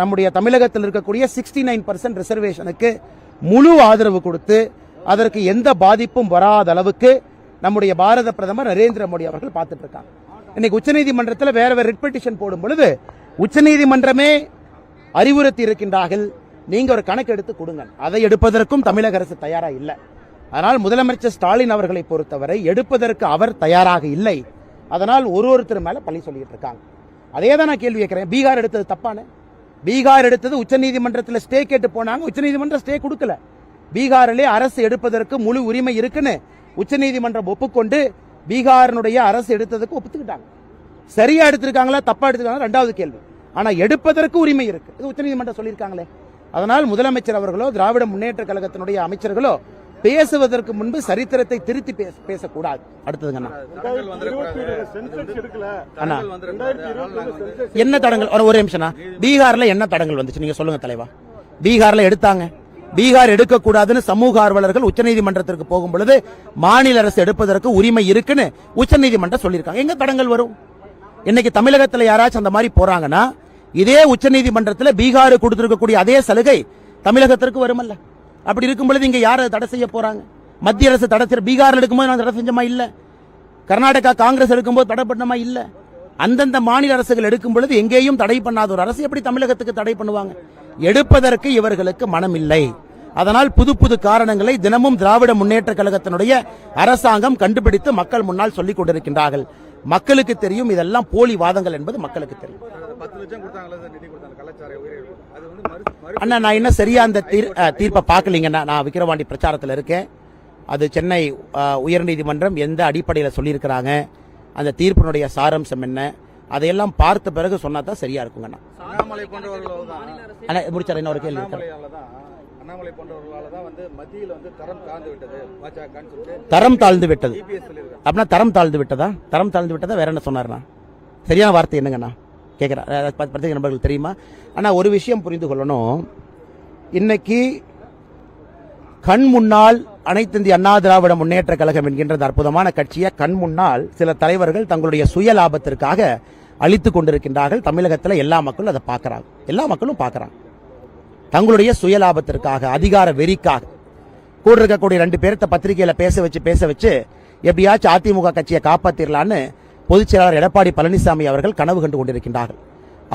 நம்முடைய தமிழகத்தில் இருக்கக்கூடிய சிக்ஸ்டி நைன் பர்சன்ட் ரிசர்வேஷனுக்கு முழு ஆதரவு கொடுத்து அதற்கு எந்த பாதிப்பும் வராத அளவுக்கு நம்முடைய பாரத பிரதமர் நரேந்திர மோடி அவர்கள் பார்த்துட்டு இருக்காங்க இன்னைக்கு உச்சநீதிமன்றத்தில் வேற வேற ரிட் பெட்டிஷன் போடும் பொழுது உச்சநீதிமன்றமே அறிவுறுத்தி இருக்கின்றார்கள். நீங்க ஒரு கணக்கு எடுத்து கொடுங்க. அதை எடுப்பதற்கும் தமிழக அரசு தயாரா இல்லை. அதனால் முதலமைச்சர் ஸ்டாலின் அவர்களை பொறுத்தவரை எடுப்பதற்கு அவர் தயாராக இல்லை. அதனால் ஒரு ஒருத்தர் மேல பழி சொல்லிட்டு இருக்காங்க அதே தான் நான் கேள்வி கேட்கிறேன். பீகார் எடுத்தது தப்பானே? பீகார் எடுத்தது உச்சநீதிமன்றத்தில் ஸ்டே கேட்டு போனாங்க. உச்சநீதிமன்றம் ஸ்டே கொடுக்கல. பீகாரிலே அரசு எடுப்பதற்கு முழு உரிமை இருக்குன்னு உச்சநீதிமன்றம் ஒப்புக்கொண்டு பீகாரினுடைய அரசு எடுத்ததுக்கு ஒப்புத்துக்கிட்டாங்க. சரியா எடுத்திருக்காங்களா தப்பா எடுத்திருக்காங்களா ரெண்டாவது கேள்வி. ஆனா எடுப்பதற்கு உரிமை இருக்கு. இது உச்சநீதிமன்றம் சொல்லியிருக்காங்களே. அதனால் முதலமைச்சர் அவர்களோ திராவிட முன்னேற்ற கழகத்தினுடைய அமைச்சர்களோ பேசுவதற்கு முன்பு சரித்திரத்தை திருத்தி பேசக்கூடாது. அடுத்ததுங்க அண்ணா. அண்ணா. என்ன தடங்கள்? ஒரு- ஒரு நிமிஷம்னா பீகார்ல என்ன தடங்கள் வந்துச்சு? நீங்க சொல்லுங்க தலைவா. பீகார்ல எடுத்தாங்க. பீகார் எடுக்கக்கூடாதுன்னு சமூக ஆர்வலர்கள் உச்சநீதிமன்றத்திற்கு போகும் பொழுது மாநில அரசு எடுப்பதற்கு உரிமை இருக்குன்னு உச்சநீதிமன்றம் சொல்லியிருக்காங்க. எங்க தடங்கள் வரும்? இன்னைக்கு தமிழகத்துல யாராச்சும் அந்த மாதிரி போறாங்கன்னா இதே உச்சநீதிமன்றத்தில் பீகார் கொடுத்திருக்கக்கூடிய அதே சலுகை தமிழகத்திற்கு வருமல்ல. அப்படி இருக்கும் பொழுது இங்க யாரை தடை செய்ய போறாங்க? மத்திய அரசு தடை செய்ய பீகாரில் எடுக்கும்போது நான் தடை செஞ்சோமா இல்ல? கர்நாடகா காங்கிரஸ் எடுக்கும்போது தடை பண்ணமா இல்ல? அந்தந்த மாநில அரசுகள் எடுக்கும் பொழுது எங்கேயும் தடை பண்ணாத ஒரு அரசு எப்படி தமிழகத்துக்கு தடை பண்ணுவாங்க? எடுப்பதற்கு இவர்களுக்கு மனம் இல்லை அதனால் புது புது காரணங்களை தினமும் திராவிட முன்னேற்ற கழகத்தினுடைய அரசாங்கம் கண்டுபிடித்து மக்கள் முன்னால் சொல்லிக் கொண்டிருக்கின்றார்கள். மக்களுக்கு தெரியும். இதெல்லாம் போலி வாதங்கள் என்பது மக்களுக்கு தெரியும். அண்ணா நான் இன்னும் சரியா அந்த தீர்ப்பை பார்க்கலீங்கண்ணா நான் விக்கிரவாண்டி பிரச்சாரத்தில் இருக்கேன். அது சென்னை உயர்நீதிமன்றம் எந்த அடிப்படையில் சொல்லியிருக்கிறாங்க? அந்த தீர்ப்பினுடைய சாராம்சம் என்ன? அதையெல்லாம் பார்த்த பிறகு சொன்னா தான் சரியா இருக்குங்கண்ணா. முடிச்சார் இன்னொரு கேள்வி அண்ணாமலை போன்றவர்களால தான் வந்து மத்தியில் வந்து தரம் தாழ்ந்து விட்டது பாஜகன்னு சொல்லிட்டு தரம் தாழ்ந்து விட்டது. அப்படின்னா தரம் தாழ்ந்து விட்டதா? தரம் தாழ்ந்து விட்டதா? வேற என்ன சொன்னார்ண்ணா? சரியான வார்த்தை என்னங்கண்ணா? கேட்குறேன் பத்திரிகை நண்பர்கள் தெரியுமா? அண்ணா ஒரு விஷயம் புரிந்து கொள்ளணும். இன்னைக்கு கண் முன்னால் அனைத்து இந்திய அண்ணா திராவிட முன்னேற்ற கழகம் என்கின்ற அற்புதமான கட்சியை கண் முன்னால் சில தலைவர்கள் தங்களுடைய சுய லாபத்திற்காக அழித்துக் கொண்டிருக்கின்றார்கள். தமிழகத்தில் எல்லா மக்களும் அதை பார்க்கறாங்க. எல்லா மக்களும் பார்க்கறாங்க. தங்களுடைய சுய லாபத்திற்காக அதிகார வெறிக்காக. கூட இருக்கக்கூடிய ரெண்டு பேர்த்த பத்திரிகையில பேச வச்சு பேச வச்சு எப்படியாச்சும் அதிமுக கட்சியை காப்பாத்திரலான்னு பொதுச் செயலாளர் எடப்பாடி பழனிசாமி அவர்கள் கனவு கண்டு கொண்டிருக்கின்றார்கள்.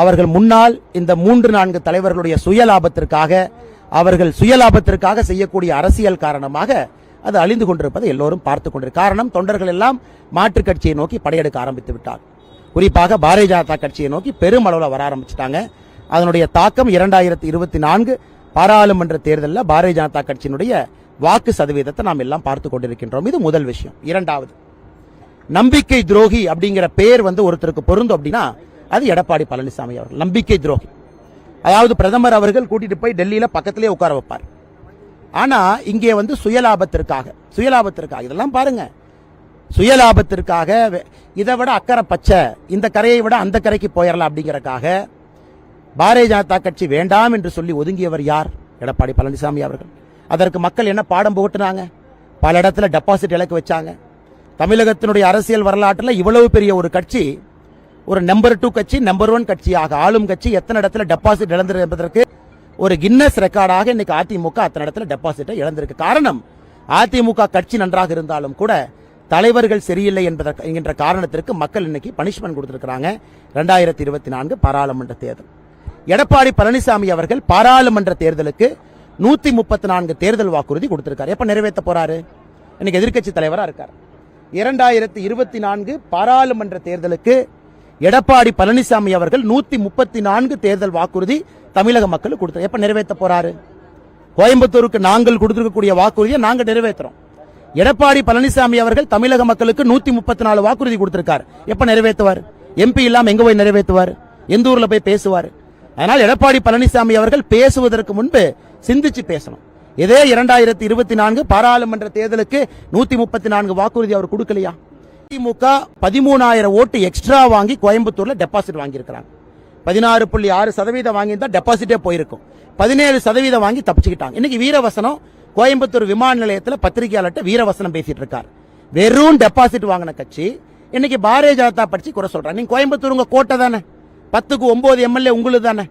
அவர்கள் முன்னால் இந்த மூன்று நான்கு தலைவர்களுடைய சுய லாபத்திற்காக அவர்கள் சுய லாபத்திற்காக செய்யக்கூடிய அரசியல் காரணமாக அது அழிந்து கொண்டிருப்பதை எல்லோரும் பார்த்து கொண்டிரு காரணம் தொண்டர்கள் எல்லாம் மாற்றுக் கட்சியை நோக்கி படையெடுக்க ஆரம்பித்து விட்டார் குறிப்பாக பாரதிய ஜனதா கட்சியை நோக்கி பெருமளவில் வர ஆரம்பிச்சிட்டாங்க. அதனுடைய தாக்கம் இரண்டாயிரத்தி இருபத்தி நான்கு பாராளுமன்ற தேர்தலில் பாரதிய ஜனதா கட்சியினுடைய வாக்கு சதவீதத்தை நாம் எல்லாம் பார்த்து கொண்டிருக்கின்றோம். இது முதல் விஷயம். இரண்டாவது நம்பிக்கை துரோகி அப்படிங்கிற பெயர் வந்து ஒருத்தருக்கு பொருந்தும் அப்படின்னா அது எடப்பாடி பழனிசாமி அவர்கள். நம்பிக்கை துரோகி. அதாவது பிரதமர் அவர்கள் கூட்டிட்டு போய் டெல்லியில பக்கத்திலே உட்கார வைப்பார். ஆனா இங்கே வந்து சுயலாபத்திற்காக சுயலாபத்திற்காக இதெல்லாம் பாருங்க. சுயலாபத்திற்காக இதை விட அக்கறை பச்சை இந்த கரையை விட அந்த கரைக்கு போயிடலாம் அப்படிங்கறக்காக பாரதிய ஜனதா கட்சி வேண்டாம் என்று சொல்லி ஒதுங்கியவர் யார்? எடப்பாடி பழனிசாமி அவர்கள். அதற்கு மக்கள் என்ன பாடம் புகட்டினாங்க? பல இடத்துல டெபாசிட் இலக்கு வச்சாங்க. தமிழகத்தினுடைய அரசியல் வரலாற்றில் இவ்வளவு பெரிய ஒரு கட்சி ஒரு நம்பர் டூ கட்சி நம்பர் ஒன் கட்சியாக ஆளும் கட்சி எத்தனை இடத்துல டெபாசிட் இழந்தது என்பதற்கு ஒரு கின்னஸ் ரெக்கார்டாக இன்னைக்கு அதிமுக அத்தனை இடத்துல டெபாசிட்டை இழந்திருக்கு. காரணம் அதிமுக கட்சி நன்றாக இருந்தாலும் கூட தலைவர்கள் சரியில்லை என்பதற்கு என்கின்ற காரணத்திற்கு மக்கள் இன்னைக்கு பனிஷ்மெண்ட் கொடுத்திருக்கிறாங்க. ரெண்டாயிரத்தி இருபத்தி நான்கு பாராளுமன்ற தேர்தல். எடப்பாடி பழனிசாமி அவர்கள் பாராளுமன்ற தேர்தலுக்கு நூத்தி முப்பத்தி நான்கு தேர்தல் வாக்குறுதி கொடுத்திருக்காரு. எப்ப நிறைவேற்ற போறாரு? இன்னைக்கு எதிர்க்கட்சி தலைவரா இருக்கார். இரண்டாயிரத்தி இருபத்தி நான்கு பாராளுமன்ற தேர்தலுக்கு எடப்பாடி பழனிசாமி அவர்கள் நூத்தி முப்பத்தி நான்கு தேர்தல் வாக்குறுதி தமிழக மக்களுக்கு கொடுத்தார் எப்ப நிறைவேற்ற போறாரு? கோயம்புத்தூருக்கு நாங்கள் கொடுத்திருக்கக்கூடிய வாக்குறுதியை நாங்க நிறைவேற்றுறோம். எடப்பாடி பழனிசாமி அவர்கள் தமிழக மக்களுக்கு நூத்தி முப்பத்தி நாலு வாக்குறுதி கொடுத்திருக்கார். எப்ப நிறைவேற்றுவார்? எம்பி இல்லாம எங்க போய் நிறைவேற்றுவார்? எந்த ஊர்ல போய் பேசுவார்? அதனால் எடப்பாடி பழனிசாமி அவர்கள் பேசுவதற்கு முன்பு சிந்திச்சு பேசணும். இதே இரண்டாயிரத்தி இருபத்தி நான்கு பாராளுமன்ற தேர்தலுக்கு நூத்தி முப்பத்தி நான்கு வாக்குறுதி அவர் கொடுக்கலையா? திமுக பதிமூணாயிரம் ஓட்டு எக்ஸ்ட்ரா வாங்கி கோயம்புத்தூர்ல டெபாசிட் வாங்கியிருக்கிறாங்க. பதினாறு புள்ளி ஆறு சதவீதம் வாங்கியிருந்தா டெபாசிட்டே போயிருக்கும். பதினேழு சதவீதம் வாங்கி தப்பிச்சுக்கிட்டாங்க. இன்னைக்கு வீரவசனம் கோயம்புத்தூர் விமான நிலையத்தில் பத்திரிகையாளர்கிட்ட வீரவசனம் பேசிட்டு இருக்கார் வெறும் டெபாசிட் வாங்கின கட்சி இன்னைக்கு பாரதிய ஜனதா கட்சி குறை சொல்றாங்க நீங்க கோயம்புத்தூர் உங்க கோட்டை தானே? பத்துக்கு ஒன்பது எம்எல்ஏ உங்களுக்கு தானே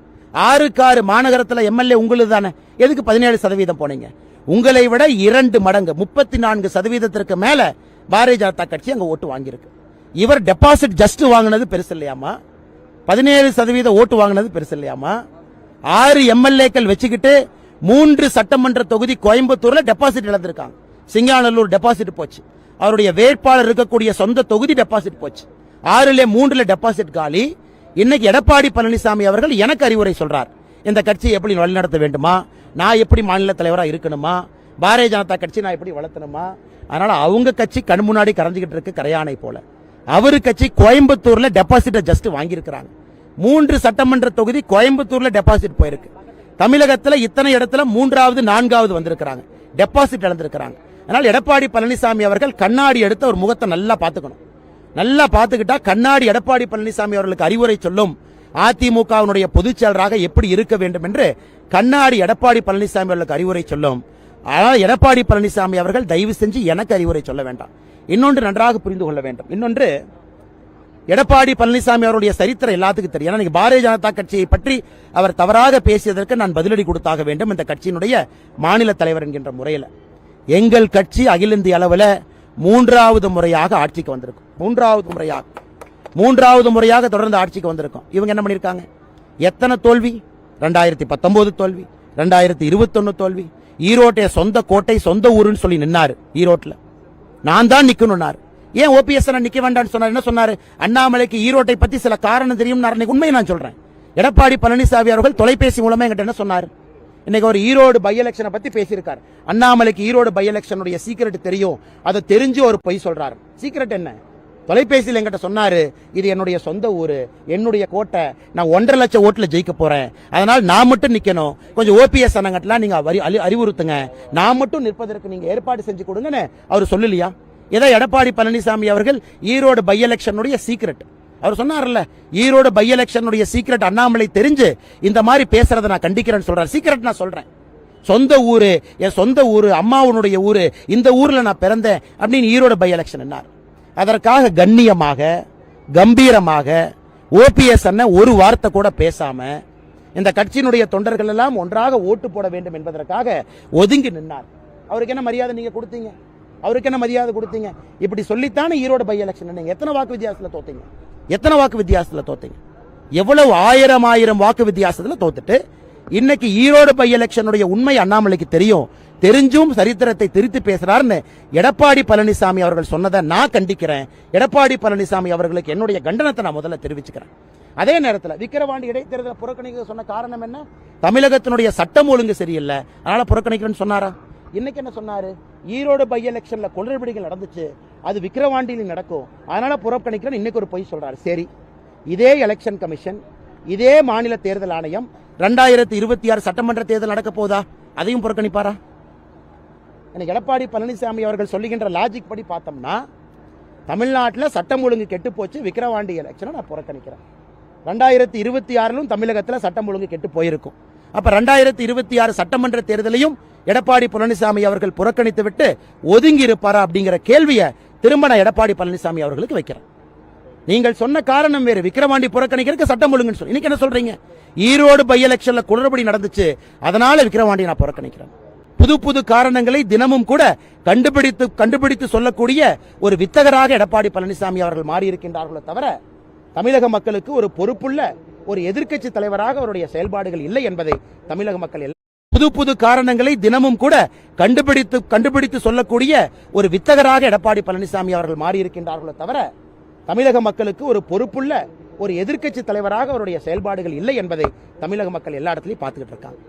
ஆறுக்கு ஆறு மாநகரத்தில் எம்எல்ஏ உங்களுக்கு தானே எதுக்கு பதினேழு சதவீதம் போனீங்க? உங்களை விட இரண்டு மடங்கு முப்பத்தி நான்கு சதவீதத்திற்கு மேல பாரதிய ஜனதா கட்சி அங்கே ஓட்டு வாங்கியிருக்கு. இவர் டெபாசிட் ஜஸ்ட் வாங்கினது பெருசு இல்லையாமா பதினேழு சதவீத ஓட்டு வாங்கினது பெருசு இல்லையாமா ஆறு எம்எல்ஏக்கள் வச்சுக்கிட்டு மூன்று சட்டமன்ற தொகுதி கோயம்புத்தூர்ல டெபாசிட் இழந்திருக்காங்க. சிங்காநல்லூர் டெபாசிட் போச்சு. அவருடைய வேட்பாளர் இருக்கக்கூடிய சொந்த தொகுதி டெபாசிட் போச்சு. ஆறுல மூன்றுல டெபாசிட் காலி. இன்னைக்கு எடப்பாடி பழனிசாமி அவர்கள் எனக்கு அறிவுரை சொல்றார். இந்த கட்சியை எப்படி வழிநடத்த வேண்டுமா? நான் எப்படி மாநில தலைவராக இருக்கணுமா? பாரதிய ஜனதா கட்சி நான் எப்படி வளர்த்தணுமா? அதனால அவங்க கட்சி கண் முன்னாடி கரைஞ்சிக்கிட்டு இருக்கு கரையானை போல. அவரு கட்சி கோயம்புத்தூர்ல டெபாசிட்டை ஜஸ்ட் வாங்கியிருக்கிறாங்க. மூன்று சட்டமன்ற தொகுதி கோயம்புத்தூர்ல டெபாசிட் போயிருக்கு. தமிழகத்தில் இத்தனை இடத்துல மூன்றாவது நான்காவது வந்திருக்கிறாங்க. டெபாசிட் இழந்திருக்கிறாங்க. அதனால எடப்பாடி பழனிசாமி அவர்கள் கண்ணாடி எடுத்து ஒரு முகத்தை நல்லா பார்த்துக்கணும். நல்லா பார்த்துக்கிட்டா கண்ணாடி எடப்பாடி பழனிசாமி அவர்களுக்கு அறிவுரை சொல்லும். அதிமுகவினுடைய பொதுச் செயலராக எப்படி இருக்க வேண்டும் என்று கண்ணாடி எடப்பாடி பழனிசாமி அவர்களுக்கு அறிவுரை சொல்லும். ஆனால் எடப்பாடி பழனிசாமி அவர்கள் தயவு செஞ்சு எனக்கு அறிவுரை சொல்ல வேண்டாம். இன்னொன்று நன்றாக புரிந்து கொள்ள வேண்டும். இன்னொன்று எடப்பாடி பழனிசாமி அவருடைய சரித்திரம் எல்லாத்துக்கும் தெரியும். ஏன்னா பாரதிய ஜனதா கட்சியை பற்றி அவர் தவறாக பேசியதற்கு நான் பதிலடி கொடுத்தாக வேண்டும். இந்த கட்சியினுடைய மாநில தலைவர் என்கின்ற முறையில். எங்கள் கட்சி அகில இந்திய அளவில் மூன்றாவது முறையாக ஆட்சிக்கு வந்திருக்கும். மூன்றாவது முறையாக. மூன்றாவது முறையாக தொடர்ந்து ஆட்சிக்கு வந்திருக்கும். இவங்க என்ன பண்ணியிருக்காங்க எத்தனை தோல்வி? ரெண்டாயிரத்தி பத்தொம்போது தோல்வி. ரெண்டாயிரத்தி இருபத்தொன்னு தோல்வி. ஈரோட்டை சொந்த கோட்டை சொந்த ஊருன்னு சொல்லி நின்னாரு ஈரோட்டில். நான் தான் நிற்கணும்னாரு ஏன் ஓபிஎஸ் நிக்க வேண்டாம்னு சொன்னார்? என்ன சொன்னாரு? அண்ணாமலைக்கு ஈரோட்டை பத்தி சில காரணம் தெரியும் அன்னைக்கு உண்மையை நான் சொல்றேன். எடப்பாடி பழனிசாமி அவர்கள் தொலைபேசி மூலமா என்கிட்ட என்ன சொன்னார்? இன்னைக்கு ஒரு ஈரோடு பை எலெக்ஷனை பத்தி பேசியிருக்கார். அண்ணாமலைக்கு ஈரோடு பை எலெக்ஷனுடைய சீக்கிரட் தெரியும். அதை தெரிஞ்சு ஒரு பொய் சொல்றாரு. சீக்கிரட் என்ன? தொலைபேசியில் எங்கிட்ட சொன்னாரு இது என்னுடைய சொந்த ஊர். என்னுடைய கோட்டை. நான் ஒன்றரை லட்சம் ஓட்டில் ஜெயிக்க போறேன். அதனால் நான் மட்டும் நிற்கணும் கொஞ்சம் ஓபிஎஸ் அண்ணங்கட்டலாம் நீங்கள் வரி- அறி- அறிவுறுத்துங்க. நான் மட்டும் நிற்பதற்கு நீங்கள் ஏற்பாடு செஞ்சு கொடுங்கன்னு அவர் சொல்லலையா? ஏதோ எடப்பாடி பழனிசாமி அவர்கள் ஈரோடு பை எலெக்ஷனுடைய சீக்ரெட் அவர் சொன்னார்ல ஈரோடு பை எலெக்ஷனுடைய சீக்ரெட் அண்ணாமலை தெரிஞ்சு இந்த மாதிரி பேசுறதை நான் கண்டிக்கிறேன்னு சொல்றேன் சீக்ரெட் நான் சொல்றேன். சொந்த ஊரு என் சொந்த ஊரு அம்மாவுனுடைய ஊரு இந்த ஊர்ல நான் பிறந்தேன் அப்படின்னு ஈரோடு பை எலெக்ஷன் என்னார். அதற்காக கண்ணியமாக கம்பீரமாக ஓபிஎஸ் அண்ணன் ஒரு வார்த்தை கூட பேசாம இந்த கட்சியினுடைய தொண்டர்கள் எல்லாம் ஒன்றாக ஓட்டு போட வேண்டும் என்பதற்காக ஒதுங்கி நின்றார் அவருக்கு என்ன மரியாதை நீங்க கொடுத்தீங்க? அவருக்கு என்ன மரியாதை கொடுத்தீங்க? இப்படி சொல்லித்தானே ஈரோடு பை எலெக்ஷன் நீங்கள் எத்தனை வாக்கு வித்தியாசத்தில் தோத்தீங்க? எத்தனை வாக்கு வித்தியாசத்தில் தோத்தீங்க? எவ்வளவு ஆயிரம் ஆயிரம் வாக்கு வித்தியாசத்தில் தோத்துட்டு இன்னைக்கு ஈரோடு பை எலெக்ஷனுடைய உண்மை அண்ணாமலைக்கு தெரியும். தெரிஞ்சும் சரித்திரத்தை திருத்தி பேசுறாருன்னு எடப்பாடி பழனிசாமி அவர்கள் சொன்னதை நான் கண்டிக்கிறேன். எடப்பாடி பழனிசாமி அவர்களுக்கு என்னுடைய கண்டனத்தை நான் முதல்ல தெரிவிச்சுக்கிறேன். அதே நேரத்தில் விக்கிரவாண்டி இடைத்தேர்தலை புறக்கணிக்க சொன்ன காரணம் என்ன? தமிழகத்தினுடைய சட்டம் ஒழுங்கு சரியில்லை. அதனால புறக்கணிக்கிறேன்னு சொன்னாரா? இன்னைக்கு என்ன சொன்னாரு? ஈரோடு பை எலெக்ஷன்ல குளறுபடிகள் நடந்துச்சு. அது விக்கிரவாண்டியில் நடக்கும். அதனால புறக்கணிக்கிறேன் இன்னைக்கு ஒரு பொய் சொல்றாரு. சரி. இதே எலெக்ஷன் கமிஷன் இதே மாநில தேர்தல் ஆணையம் ரெண்டாயிரத்தி இருபத்தி ஆறு சட்டமன்ற தேர்தல் நடக்க போதா? அதையும் புறக்கணிப்பாரா? எனக்கு எடப்பாடி பழனிசாமி அவர்கள் சொல்லுகின்ற லாஜிக் படி பார்த்தோம்னா தமிழ்நாட்டில் சட்டம் ஒழுங்கு கெட்டு போச்சு விக்கிரவாண்டி எலெக்ஷனை நான் புறக்கணிக்கிறேன். ரெண்டாயிரத்தி இருபத்தி ஆறிலும் தமிழகத்தில் சட்டம் ஒழுங்கு கெட்டு போயிருக்கும். அப்போ ரெண்டாயிரத்தி இருபத்தி ஆறு சட்டமன்ற தேர்தலையும் எடப்பாடி பழனிசாமி அவர்கள் புறக்கணித்து விட்டு ஒதுங்கி இருப்பாரா அப்படிங்கிற கேள்வியை திரும்ப நான் எடப்பாடி பழனிசாமி அவர்களுக்கு வைக்கிறேன். நீங்கள் சொன்ன காரணம் வேறு. விக்கிரவாண்டி புறக்கணிக்கிறதுக்கு சட்டம் ஒழுங்குன்னு சொல்லி. இன்னைக்கு என்ன சொல்றீங்க? ஈரோடு பை எலெக்ஷன்ல குளறுபடி நடந்துச்சு. அதனால விக்கிரவாண்டி நான் புறக்கணிக்கிறேன். புது புது காரணங்களை தினமும் கூட கண்டுபிடித்து கண்டுபிடித்து சொல்லக்கூடிய ஒரு வித்தகராக எடப்பாடி பழனிசாமி அவர்கள் மாறியிருக்கின்றார்களே தவிர தமிழக மக்களுக்கு ஒரு பொறுப்புள்ள ஒரு எதிர்க்கட்சி தலைவராக அவருடைய செயல்பாடுகள் இல்லை என்பதை தமிழக மக்கள் எல்லாம் புது புது காரணங்களை தினமும் கூட கண்டுபிடித்து கண்டுபிடித்து சொல்லக்கூடிய ஒரு வித்தகராக எடப்பாடி பழனிசாமி அவர்கள் மாறியிருக்கின்றார்களோ தவிர தமிழக மக்களுக்கு ஒரு பொறுப்புள்ள ஒரு எதிர்க்கட்சி தலைவராக அவருடைய செயல்பாடுகள் இல்லை என்பதை தமிழக மக்கள் எல்லா இடத்துலையும் பார்த்துக்கிட்டு இருக்காங்க.